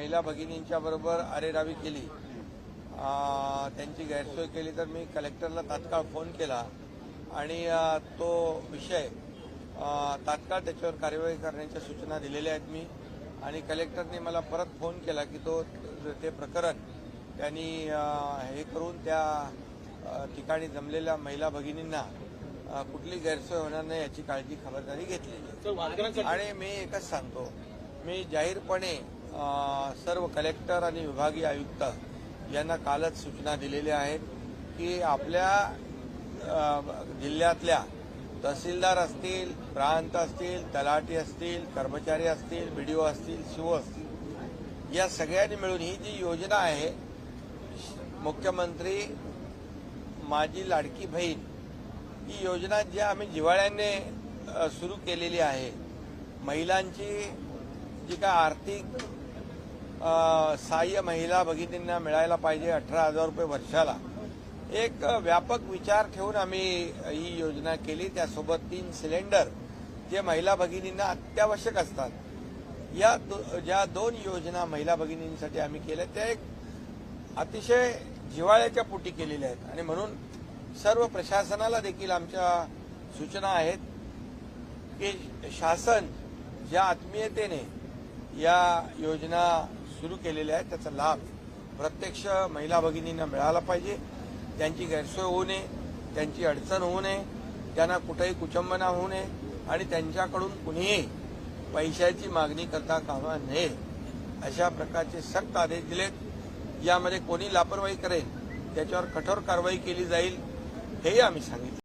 महिला भगिनींच्या बरोबर अरेरावी केली. त्यांची गैरसोय केली तर मी कलेक्टरला तात्काळ फोन केला. आणि तो विषय तात्काळ त्याच्यावर कार्यवाही करण्याच्या सूचना दिलेल्या आहेत मी. आणि कलेक्टरने मला परत फोन केला की तो ते प्रकरण त्यांनी हे करून त्या ठिकाणी जमलेल्या महिला भगिनींना कुठली गैरसोय होणार नाही याची काळजी खबरदारी घेतलेली आणि मी एकच सांगतो. मी जाहीरपणे सर्व कलेक्टर आणि विभागीय आयुक्त यांना कालच सूचना दिलेल्या आहेत की आपल्या जिल्ह्यातल्या तहसीलदार असतील प्रांत असतील तलाठी असतील कर्मचारी असतील बीडीओ असतील शिव असतील या सगळ्यांनी मिळून ही जी योजना आहे मुख्यमंत्री माझी लाडकी बहीण ही योजना जी आम्ही जिव्हाळ्याने सुरू केलेली आहे महिलांची जी काय आर्थिक सहाय्य महिला भगिनींना मिळायला पाहिजे अठरा हजार रुपये वर्षाला. एक व्यापक विचार ठेवून आम्ही ही योजना केली. त्यासोबत तीन सिलेंडर जे महिला भगिनींना अत्यावश्यक असतात. या दो, ज्या दोन योजना महिला भगिनींसाठी आम्ही केल्या त्या एक अतिशय जिव्हाळ्याच्या पोटी केलेल्या आहेत. आणि म्हणून सर्व प्रशासनाला देखील आमच्या सूचना आहेत की शासन ज्या आत्मीयतेने या योजना सुरू केलेले आहेत. त्याचा लाभ प्रत्यक्ष महिला भगिनींना मिळाला पाहिजे. त्यांची गैरसोय होऊ नये त्यांची अडचण होऊ नये त्यांना कुठेही कुचंबना होऊ नये आणि त्यांच्याकडून कुणीही पैशाची मागणी करता कामा नये. अशा प्रकारचे सक्त आदेश दिलेत. यामध्ये कोणी लापरवाही करेल त्याच्यावर कठोर कारवाई केली जाईल हेही आम्ही सांगितलं.